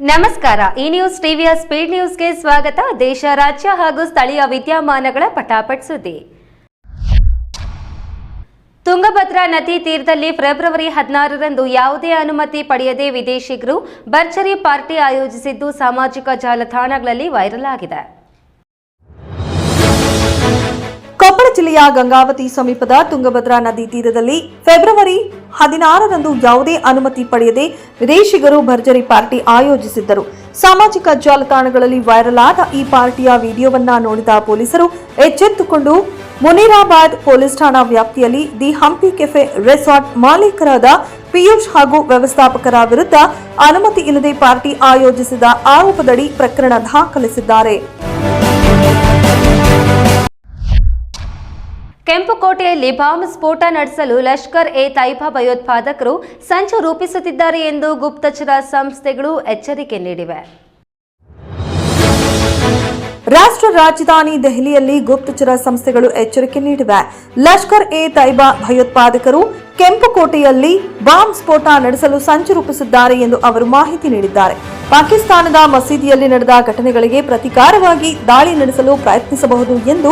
ನಮಸ್ಕಾರ. ಈ ನ್ಯೂಸ್ ಟಿವಿಯ ಸ್ಪೀಡ್ ನ್ಯೂಸ್ಗೆ ಸ್ವಾಗತ. ದೇಶ ರಾಜ್ಯ ಹಾಗೂ ಸ್ಥಳೀಯ ವಿದ್ಯಮಾನಗಳ ಪಟಾಪಟ್ ಸುದ್ದಿ. ತುಂಗಭದ್ರಾ ನದಿ ತೀರದಲ್ಲಿ ಫೆಬ್ರವರಿ ಹದಿನಾರರಂದು ಯಾವುದೇ ಅನುಮತಿ ಪಡೆಯದೆ ವಿದೇಶಿಗರು ಭರ್ಜರಿ ಪಾರ್ಟಿ ಆಯೋಜಿಸಿದ್ದು ಸಾಮಾಜಿಕ ಜಾಲತಾಣಗಳಲ್ಲಿ ವೈರಲ್ ಆಗಿದೆ. ಕೊಪ್ಪಳ ಜಿಲ್ಲೆಯ ಗಂಗಾವತಿ ಸಮೀಪದ ತುಂಗಭದ್ರಾ ನದಿ ತೀರದಲ್ಲಿ ಫೆಬ್ರವರಿ ಹದಿನಾರರಂದು ಯಾವುದೇ ಅನುಮತಿ ಪಡೆಯದೆ ವಿದೇಶಿಗರು ಭರ್ಜರಿ ಪಾರ್ಟಿ ಆಯೋಜಿಸಿದ್ದರು. ಸಾಮಾಜಿಕ ಜಾಲತಾಣಗಳಲ್ಲಿ ವೈರಲ್ ಆದ ಈ ಪಾರ್ಟಿಯ ವಿಡಿಯೋವನ್ನ ನೋಡಿದ ಪೊಲೀಸರು ಎಚ್ಚೆತ್ತುಕೊಂಡು ಮುನೀರಾಬಾದ್ ಪೊಲೀಸ್ ಠಾಣಾ ವ್ಯಾಪ್ತಿಯಲ್ಲಿ ದಿ ಹಂಪಿ ಕೆಫೆ ರೆಸಾರ್ಟ್ ಮಾಲೀಕರಾದ ಪಿಯೂಷ್ ಹಾಗೂ ವ್ಯವಸ್ಥಾಪಕರ ವಿರುದ್ಧ ಅನುಮತಿ ಇಲ್ಲದೆ ಪಾರ್ಟಿ ಆಯೋಜಿಸಿದ ಆರೋಪದಡಿ ಪ್ರಕರಣ ದಾಖಲಿಸಿದ್ದಾರೆ. ಕೆಂಪುಕೋಟೆಯಲ್ಲಿ ಬಾಂಬ್ ಸ್ಫೋಟ ನಡೆಸಲು ಲಷ್ಕರ್ ಎ ತೈಬಾ ಭಯೋತ್ಪಾದಕರು ಸಂಚು ರೂಪಿಸುತ್ತಿದ್ದಾರೆ ಎಂದು ಗುಪ್ತಚರ ಸಂಸ್ಥೆಗಳು ಎಚ್ಚರಿಕೆ ನೀಡಿವೆ. ರಾಷ್ಟ್ರ ರಾಜಧಾನಿ ದೆಹಲಿಯಲ್ಲಿ ಗುಪ್ತಚರ ಸಂಸ್ಥೆಗಳು ಎಚ್ಚರಿಕೆ ನೀಡಿವೆ. ಲಷ್ಕರ್ ಎ ತೈಬಾ ಭಯೋತ್ಪಾದಕರು ಕೆಂಪುಕೋಟೆಯಲ್ಲಿ ಬಾಂಬ್ ಸ್ಫೋಟ ನಡೆಸಲು ಸಂಚು ರೂಪಿಸಿದ್ದಾರೆ ಎಂದು ಅವರು ಮಾಹಿತಿ ನೀಡಿದ್ದಾರೆ. ಪಾಕಿಸ್ತಾನದ ಮಸೀದಿಯಲ್ಲಿ ನಡೆದ ಘಟನೆಗಳಿಗೆ ಪ್ರತಿಕಾರವಾಗಿ ದಾಳಿ ನಡೆಸಲು ಪ್ರಯತ್ನಿಸಬಹುದು ಎಂದು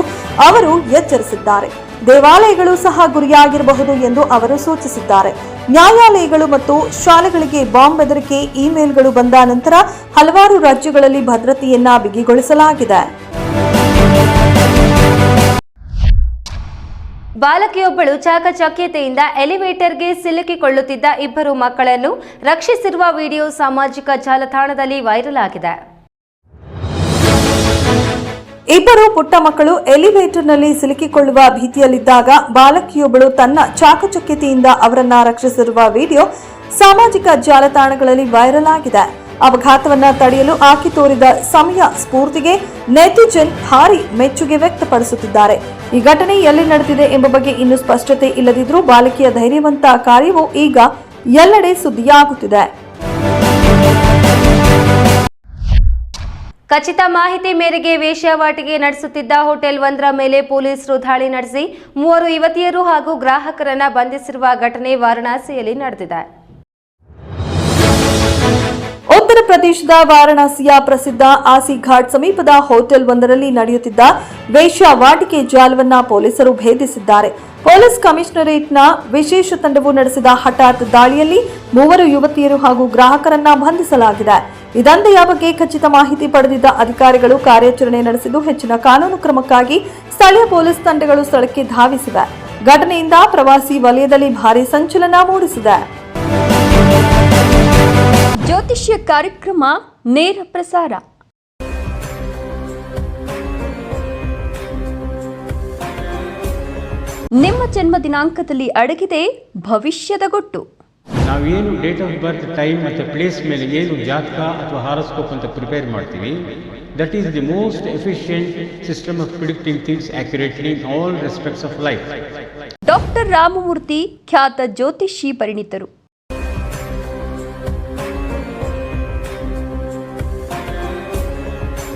ಅವರು ಎಚ್ಚರಿಸಿದ್ದಾರೆ. ದೇವಾಲಯಗಳು ಸಹ ಗುರಿಯಾಗಿರಬಹುದು ಎಂದು ಅವರು ಸೂಚಿಸಿದ್ದಾರೆ. ನ್ಯಾಯಾಲಯಗಳು ಮತ್ತು ಶಾಲೆಗಳಿಗೆ ಬಾಂಬ್ ಬೆದರಿಕೆ ಇಮೇಲ್ಗಳು ಬಂದ ನಂತರ ಹಲವಾರು ರಾಜ್ಯಗಳಲ್ಲಿ ಭದ್ರತೆಯನ್ನ ಬಿಗಿಗೊಳಿಸಲಾಗಿದೆ. ಬಾಲಕಿಯೊಬ್ಬಳು ಚಾಕಚಕ್ಯತೆಯಿಂದ ಎಲಿವೇಟರ್ಗೆ ಸಿಲುಕಿಕೊಳ್ಳುತ್ತಿದ್ದ ಇಬ್ಬರು ಮಕ್ಕಳನ್ನು ರಕ್ಷಿಸಿರುವ ವಿಡಿಯೋ ಸಾಮಾಜಿಕ ಜಾಲತಾಣದಲ್ಲಿ ವೈರಲ್ ಆಗಿದೆ. ಇಬ್ಬರು ಪುಟ್ಟ ಮಕ್ಕಳು ಎಲಿವೇಟರ್ನಲ್ಲಿ ಸಿಲುಕಿಕೊಳ್ಳುವ ಭೀತಿಯಲ್ಲಿದ್ದಾಗ ಬಾಲಕಿಯೊಬ್ಬಳು ತನ್ನ ಚಾಕಚಕ್ಯತೆಯಿಂದ ಅವರನ್ನ ರಕ್ಷಿಸಿರುವ ವಿಡಿಯೋ ಸಾಮಾಜಿಕ ಜಾಲತಾಣಗಳಲ್ಲಿ ವೈರಲ್ ಆಗಿದೆ. ಅಪಘಾತವನ್ನ ತಡೆಯಲು ಆಕೆ ತೋರಿದ ಸಮಯ ಸ್ಫೂರ್ತಿಗೆ ನೆತಿಜನ್ ಭಾರಿ ಮೆಚ್ಚುಗೆ ವ್ಯಕ್ತಪಡಿಸುತ್ತಿದ್ದಾರೆ. ಈ ಘಟನೆ ಎಲ್ಲಿ ನಡೆದಿದೆ ಎಂಬ ಬಗ್ಗೆ ಇನ್ನೂ ಸ್ಪಷ್ಟತೆ ಇಲ್ಲದಿದ್ರೂ ಬಾಲಕಿಯ ಧೈರ್ಯವಂತ ಕಾರ್ಯವು ಈಗ ಎಲ್ಲೆಡೆ ಸುದ್ದಿಯಾಗುತ್ತಿದೆ. ಖಚಿತ ಮಾಹಿತಿ ಮೇರೆಗೆ ವೇಶ್ಯಾವಾಟಿಕೆ ನಡೆಸುತ್ತಿದ್ದ ಹೋಟೆಲ್ ಒಂದರ ಮೇಲೆ ಪೊಲೀಸರು ದಾಳಿ ನಡೆಸಿ ಮೂವರು ಯುವತಿಯರು ಹಾಗೂ ಗ್ರಾಹಕರನ್ನ ಬಂಧಿಸಿರುವ ಘಟನೆ ವಾರಣಾಸಿಯಲ್ಲಿ ನಡೆದಿದೆ. ಪ್ರದೇಶದ ವಾರಾಣಸಿಯ ಪ್ರಸಿದ್ಧ ಆಸಿ ಘಾಟ್ ಸಮೀಪದ ಹೋಟೆಲ್ ಒಂದರಲ್ಲಿ ನಡೆಯುತ್ತಿದ್ದ ವೇಶ್ಯಾವಾಟಿಕೆ ಜಾಲವನ್ನ ಪೊಲೀಸರು ಭೇದಿಸಿದ್ದಾರೆ. ಪೊಲೀಸ್ ಕಮಿಷನರೇಟ್ನ ವಿಶೇಷ ತಂಡವು ನಡೆಸಿದ ಹಠಾತ್ ದಾಳಿಯಲ್ಲಿ ಮೂವರು ಯುವತಿಯರು ಹಾಗೂ ಗ್ರಾಹಕರನ್ನ ಬಂಧಿಸಲಾಗಿದೆ. ಇದಂದೆಯ ಬಗ್ಗೆ ಖಚಿತ ಮಾಹಿತಿ ಪಡೆದಿದ್ದ ಅಧಿಕಾರಿಗಳು ಕಾರ್ಯಾಚರಣೆ ನಡೆಸಿದ್ದು ಹೆಚ್ಚಿನ ಕಾನೂನು ಕ್ರಮಕ್ಕಾಗಿ ಸ್ಥಳೀಯ ಪೊಲೀಸ್ ತಂಡಗಳು ಸ್ಥಳಕ್ಕೆ ಧಾವಿಸಿವೆ. ಘಟನೆಯಿಂದ ಪ್ರವಾಸಿ ವಲಯದಲ್ಲಿ ಭಾರಿ ಸಂಚಲನ ಮೂಡಿಸಿದೆ. ಜ್ಯೋತಿಷ್ಯ ಕಾರ್ಯಕ್ರಮ ನೇರ ಪ್ರಸಾರ. ನಿಮ್ಮ ಜನ್ಮ ದಿನಾಂಕದಲ್ಲಿ ಅಡಗಿದೆ ಭವಿಷ್ಯದ ಗೊಟ್ಟು. ನಾವೇನು ಡೇಟ್ ಆಫ್ ಬರ್ತ್ ಟೈಮ್ ಮತ್ತು ಪ್ಲೇಸ್ ಮೇಲೆ ಏನು ಜಾತಕ ಅಥವಾ ಹಾರೋಸ್ಕೋಪ್ ಅಂತ ಪ್ರಿಪೇರ್ ಮಾಡ್ತೀವಿ. That is the most efficient system of predicting things accurately in all respects of life doctor Ramamurthy ಖ್ಯಾತ ಜ್ಯೋತಿಷಿ ಪರಿಣಿತರು.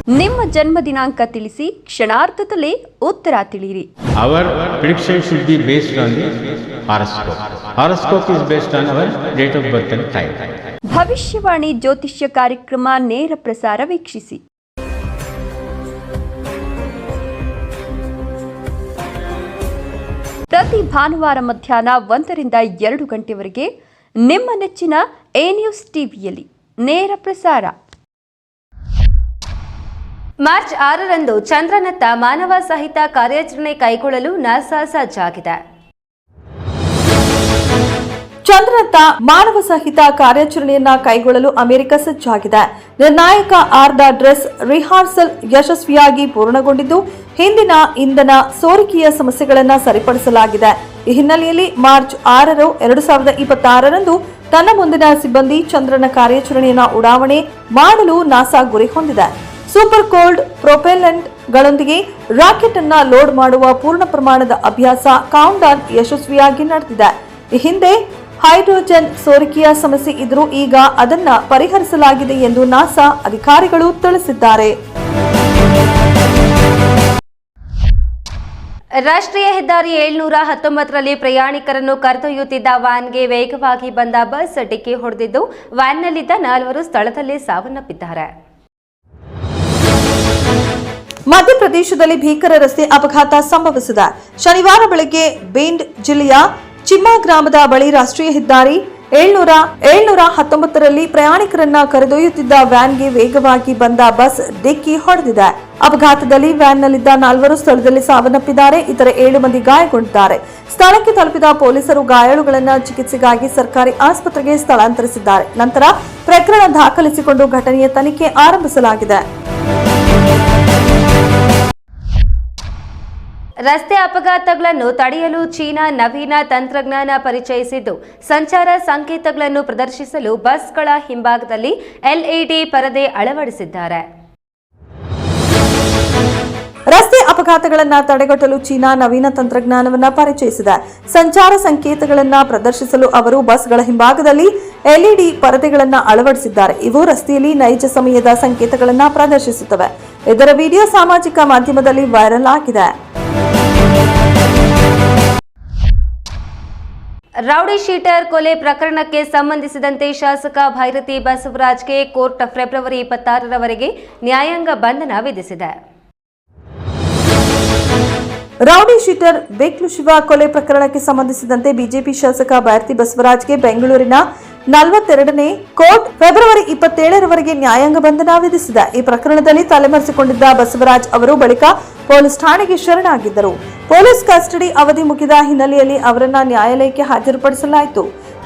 ನಿಮ್ಮ ಜನ್ಮ ದಿನಾಂಕ ತಿಳಿಸಿ ಕ್ಷಣಾರ್ಧದಲ್ಲೇ ಉತ್ತರ ತಿಳಿಯಿರಿ. Our prediction should be based on the horoscope horoscope is based on our date of birth and time ಭವಿಷ್ಯವಾಣಿ ಜ್ಯೋತಿಷ್ಯ ಕಾರ್ಯಕ್ರಮ ನೇರ ಪ್ರಸಾರ ವೀಕ್ಷಿಸಿ. ಪ್ರತಿ ಭಾನುವಾರ ಮಧ್ಯಾಹ್ನ ಒಂದರಿಂದ ಎರಡು ಗಂಟೆವರೆಗೆ ನಿಮ್ಮ ನೆಚ್ಚಿನ ಎ ನ್ಯೂಸ್ ಟಿವಿಯಲ್ಲಿ ನೇರ ಪ್ರಸಾರ. ಮಾರ್ಚ್ ಆರರಂದು ಚಂದ್ರನತ್ತ ಮಾನವ ಸಹಿತ ಕಾರ್ಯಾಚರಣೆ ಕೈಗೊಳ್ಳಲು ನಾಸಾ ಸಜ್ಜಾಗಿದೆ. ಚಂದ್ರನತ್ತ ಮಾನವ ಸಹಿತ ಕಾರ್ಯಾಚರಣೆಯನ್ನ ಕೈಗೊಳ್ಳಲು ಅಮೆರಿಕ ಸಜ್ಜಾಗಿದೆ. ನಿರ್ಣಾಯಕ ಆರ್ದ ಡ್ರೆಸ್ ರಿಹಾರ್ಸಲ್ ಯಶಸ್ವಿಯಾಗಿ ಪೂರ್ಣಗೊಂಡಿದ್ದು, ಹಿಂದಿನ ಇಂಧನ ಸೋರಿಕೆಯ ಸಮಸ್ಯೆಗಳನ್ನು ಸರಿಪಡಿಸಲಾಗಿದೆ. ಈ ಹಿನ್ನೆಲೆಯಲ್ಲಿ ಮಾರ್ಚ್ ಆರರು ಎರಡು ಸಾವಿರದ ಇಪ್ಪತ್ತಾರರಂದು ತನ್ನ ಮುಂದಿನ ಸಿಬ್ಬಂದಿ ಚಂದ್ರನ ಕಾರ್ಯಾಚರಣೆಯನ್ನ ಉಡಾವಣೆ ಮಾಡಲು ನಾಸಾ ಗುರಿ ಹೊಂದಿದೆ. ಸೂಪರ್ ಕೋಲ್ಡ್ ಪ್ರೊಪೆಲೆಂಟ್ ಗಳೊಂದಿಗೆ ರಾಕೆಟ್ ಅನ್ನ ಲೋಡ್ ಮಾಡುವ ಪೂರ್ಣ ಪ್ರಮಾಣದ ಅಭ್ಯಾಸ ಕೌಂಟ್ಡೌನ್ ಯಶಸ್ವಿಯಾಗಿ ನಡೆದಿದೆ. ಈ ಹಿಂದೆ ಹೈಡ್ರೋಜನ್ ಸೋರಿಕೆಯ ಸಮಸ್ಯೆ ಇದ್ರೂ ಈಗ ಅದನ್ನ ಪರಿಹರಿಸಲಾಗಿದೆ ಎಂದು ನಾಸಾ ಅಧಿಕಾರಿಗಳು ತಿಳಿಸಿದ್ದಾರೆ. ರಾಷ್ಟ್ರೀಯ ಹೆದ್ದಾರಿ ಏಳ್ನೂರ ಹತ್ತೊಂಬತ್ತರಲ್ಲಿ ಪ್ರಯಾಣಿಕರನ್ನು ಕರೆದೊಯ್ಯುತ್ತಿದ್ದ ವ್ಯಾನ್ಗೆ ವೇಗವಾಗಿ ಬಂದ ಬಸ್ ಡಿಕ್ಕಿ ಹೊಡೆದಿದ್ದು, ವ್ಯಾನ್ನಲ್ಲಿದ್ದ ನಾಲ್ವರು ಸ್ಥಳದಲ್ಲೇ ಸಾವನ್ನಪ್ಪಿದ್ದಾರೆ. ಮಧ್ಯಪ್ರದೇಶದಲ್ಲಿ ಭೀಕರ ರಸ್ತೆ ಅಪಘಾತ ಸಂಭವಿಸಿದೆ. ಶನಿವಾರ ಬೆಳಗ್ಗೆ ಬೇಂಡ್ ಜಿಲ್ಲೆಯ ಚಿಮ್ಮಾ ಗ್ರಾಮದ ಬಳಿ ರಾಷ್ಟ್ರೀಯ ಹೆದ್ದಾರಿ ಏಳ್ನೂರ ಏಳ್ನೂರ ಹತ್ತೊಂಬತ್ತರಲ್ಲಿ ಪ್ರಯಾಣಿಕರನ್ನ ಕರೆದೊಯ್ಯುತ್ತಿದ್ದ ವ್ಯಾನ್ಗೆ ವೇಗವಾಗಿ ಬಂದ ಬಸ್ ಡಿಕ್ಕಿ ಹೊಡೆದಿದೆ. ಅಪಘಾತದಲ್ಲಿ ವ್ಯಾನ್ನಲ್ಲಿದ್ದ ನಾಲ್ವರು ಸ್ಥಳದಲ್ಲಿ ಸಾವನ್ನಪ್ಪಿದ್ದಾರೆ, ಇತರ ಏಳು ಮಂದಿ ಗಾಯಗೊಂಡಿದ್ದಾರೆ. ಸ್ಥಳಕ್ಕೆ ತಲುಪಿದ ಪೊಲೀಸರು ಗಾಯಾಳುಗಳನ್ನು ಚಿಕಿತ್ಸೆಗಾಗಿ ಸರ್ಕಾರಿ ಆಸ್ಪತ್ರೆಗೆ ಸ್ಥಳಾಂತರಿಸಿದ್ದಾರೆ. ನಂತರ ಪ್ರಕರಣ ದಾಖಲಿಸಿಕೊಂಡು ಘಟನೆಯ ತನಿಖೆ ಆರಂಭಿಸಲಾಗಿದೆ. ರಸ್ತೆ ಅಪಘಾತಗಳನ್ನು ತಡೆಯಲು ಚೀನಾ ನವೀನ ತಂತ್ರಜ್ಞಾನ ಪರಿಚಯಿಸಿದ್ದು, ಸಂಚಾರ ಸಂಕೇತಗಳನ್ನು ಪ್ರದರ್ಶಿಸಲು ಬಸ್ಗಳ ಹಿಂಭಾಗದಲ್ಲಿ ಎಲ್ಇಡಿ ಪರದೆ ಅಳವಡಿಸಿದ್ದಾರೆ. ರಸ್ತೆ ಅಪಘಾತಗಳನ್ನು ತಡೆಗಟ್ಟಲು ಚೀನಾ ನವೀನ ತಂತ್ರಜ್ಞಾನವನ್ನ ಪರಿಚಯಿಸಿದೆ. ಸಂಚಾರ ಸಂಕೇತಗಳನ್ನು ಪ್ರದರ್ಶಿಸಲು ಅವರು ಬಸ್ಗಳ ಹಿಂಭಾಗದಲ್ಲಿ ಎಲ್ಇಡಿ ಪರದೆಗಳನ್ನು ಅಳವಡಿಸಿದ್ದಾರೆ. ಇವು ರಸ್ತೆಯಲ್ಲಿ ನೈಜ ಸಮಯದ ಸಂಕೇತಗಳನ್ನು ಪ್ರದರ್ಶಿಸುತ್ತವೆ. ಇದರ ವಿಡಿಯೋ ಸಾಮಾಜಿಕ ಮಾಧ್ಯಮದಲ್ಲಿ ವೈರಲ್ ಆಗಿದೆ. ರೌಡಿ ಶೀಟರ್ ಕೊಲೆ ಪ್ರಕರಣಕ್ಕೆ ಸಂಬಂಧಿಸಿದಂತೆ ಶಾಸಕ ಭೈರತಿ ಬಸವರಾಜ್ಗೆ ಕೋರ್ಟ್ ಫೆಬ್ರವರಿ ಇಪ್ಪತ್ತಾರರವರೆಗೆ ನ್ಯಾಯಾಂಗ ಬಂಧನ ವಿಧಿಸಿದೆ. ರೌಡಿ ಶೀಟರ್ ಬೇಕ್ಲು ಶಿವ ಕೊಲೆ ಪ್ರಕರಣಕ್ಕೆ ಸಂಬಂಧಿಸಿದಂತೆ ಬಿಜೆಪಿ ಶಾಸಕ ಭಾರತಿ ಬಸವರಾಜ್ಗೆ ಬೆಂಗಳೂರಿನ ನಲವತ್ತೆರಡನೇ ಕೋರ್ಟ್ ಫೆಬ್ರವರಿ ಇಪ್ಪತ್ತೇಳರವರೆಗೆ ನ್ಯಾಯಾಂಗ ಬಂಧನ ವಿಧಿಸಿದ. ಈ ಪ್ರಕರಣದಲ್ಲಿ ತಲೆಮರೆಸಿಕೊಂಡಿದ್ದ ಬಸವರಾಜ್ ಅವರು ಬಳಿಕ ಪೊಲೀಸ್ ಠಾಣೆಗೆ ಶರಣಾಗಿದ್ದರು. ಪೊಲೀಸ್ ಕಸ್ಟಡಿ ಅವಧಿ ಮುಗಿದ ಹಿನ್ನೆಲೆಯಲ್ಲಿ ಅವರನ್ನ ನ್ಯಾಯಾಲಯಕ್ಕೆ ಹಾಜರುಪಡಿಸಲಾಯಿತು.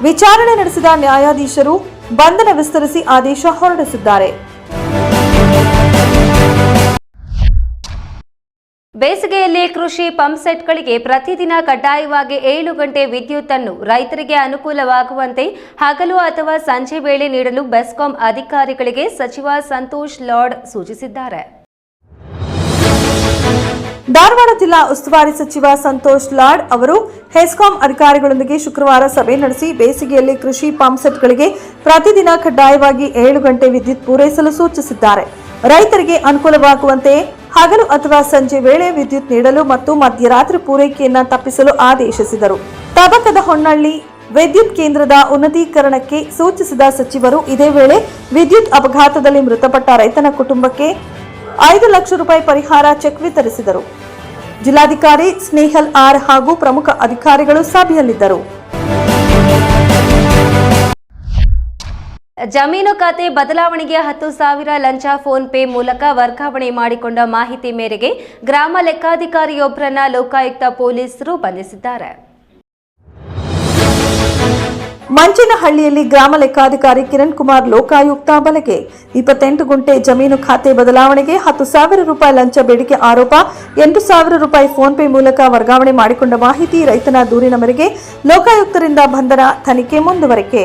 ವಿಚಾರಣೆ ನಡೆಸಿದ ನ್ಯಾಯಾಧೀಶರು ಬಂಧನ ವಿಸ್ತರಿಸಿ ಆದೇಶ ಹೊರಡಿಸಿದ್ದಾರೆ. ಬೇಸಿಗೆಯಲ್ಲಿ ಕೃಷಿ ಪಂಪ್ಸೆಟ್ಗಳಿಗೆ ಪ್ರತಿದಿನ ಕಡ್ಡಾಯವಾಗಿ ಏಳು ಗಂಟೆ ವಿದ್ಯುತ್ ಅನ್ನು ರೈತರಿಗೆ ಅನುಕೂಲವಾಗುವಂತೆ ಹಗಲು ಅಥವಾ ಸಂಜೆ ವೇಳೆ ನೀಡಲು ಬೆಸ್ಕಾಂ ಅಧಿಕಾರಿಗಳಿಗೆ ಸಚಿವ ಸಂತೋಷ್ ಲಾಡ್ ಸೂಚಿಸಿದ್ದಾರೆ. ಧಾರವಾಡ ಜಿಲ್ಲಾ ಉಸ್ತುವಾರಿ ಸಚಿವ ಸಂತೋಷ್ ಲಾಡ್ ಅವರು ಹೆಸ್ಕಾಂ ಅಧಿಕಾರಿಗಳೊಂದಿಗೆ ಶುಕ್ರವಾರ ಸಭೆ ನಡೆಸಿ ಬೇಸಿಗೆಯಲ್ಲಿ ಕೃಷಿ ಪಂಪ್ಸೆಟ್ಗಳಿಗೆ ಪ್ರತಿದಿನ ಕಡ್ಡಾಯವಾಗಿ ಏಳು ಗಂಟೆ ವಿದ್ಯುತ್ ಪೂರೈಸಲು ಸೂಚಿಸಿದ್ದಾರೆ. ರೈತರಿಗೆ ಅನುಕೂಲವಾಗುವಂತೆ ಹಗಲು ಅಥವಾ ಸಂಜೆ ವೇಳೆ ವಿದ್ಯುತ್ ನೀಡಲು ಮತ್ತು ಮಧ್ಯರಾತ್ರಿ ಪೂರೈಕೆಯನ್ನು ತಪ್ಪಿಸಲು ಆದೇಶಿಸಿದರು. ತಬಕದ ಹೊನ್ನಳ್ಳಿ ವಿದ್ಯುತ್ ಕೇಂದ್ರದ ಉನ್ನತೀಕರಣಕ್ಕೆ ಸೂಚಿಸಿದ ಸಚಿವರು, ಇದೇ ವೇಳೆ ವಿದ್ಯುತ್ ಅಪಘಾತದಲ್ಲಿ ಮೃತಪಟ್ಟ ರೈತನ ಕುಟುಂಬಕ್ಕೆ ಐದು ಲಕ್ಷ ರೂಪಾಯಿ ಪರಿಹಾರ ಚೆಕ್ ವಿತರಿಸಿದರು. ಜಿಲ್ಲಾಧಿಕಾರಿ ಸ್ನೇಹಲ್ ಆರ್ ಹಾಗೂ ಪ್ರಮುಖ ಅಧಿಕಾರಿಗಳು ಸಭೆಯಲ್ಲಿದ್ದರು. ಜಮೀನು ಖಾತೆ ಬದಲಾವಣೆಗೆ ಹತ್ತು ಸಾವಿರ ಲಂಚ ಫೋನ್ ಪೇ ಮೂಲಕ ವರ್ಗಾವಣೆ ಮಾಡಿಕೊಂಡ ಮಾಹಿತಿ ಮೇರೆಗೆ ಗ್ರಾಮ ಲೆಕ್ಕಾಧಿಕಾರಿಯೊಬ್ಬರನ್ನ ಲೋಕಾಯುಕ್ತ ಪೊಲೀಸರು ಬಂಧಿಸಿದ್ದಾರೆ. ಮಂಚನಹಳ್ಳಿಯಲ್ಲಿ ಗ್ರಾಮ ಲೆಕ್ಕಾಧಿಕಾರಿ ಕಿರಣ್ ಕುಮಾರ್ ಲೋಕಾಯುಕ್ತ ಬಲೆಗೆ ಇಪ್ಪತ್ತೆಂಟು ಗುಂಟೆ ಜಮೀನು ಖಾತೆ ಬದಲಾವಣೆಗೆ ಹತ್ತು ಸಾವಿರ ರೂಪಾಯಿ ಲಂಚ ಬೇಡಿಕೆ ಆರೋಪ, ಎಂಟು ಸಾವಿರ ರೂಪಾಯಿ ಫೋನ್ ಪೇ ಮೂಲಕ ವರ್ಗಾವಣೆ ಮಾಡಿಕೊಂಡ ಮಾಹಿತಿ ರೈತನ ದೂರಿನ ಮೇರೆಗೆ ಲೋಕಾಯುಕ್ತರಿಂದ ಬಂಧನ ತನಿಖೆ ಮುಂದುವರಿಕೆ.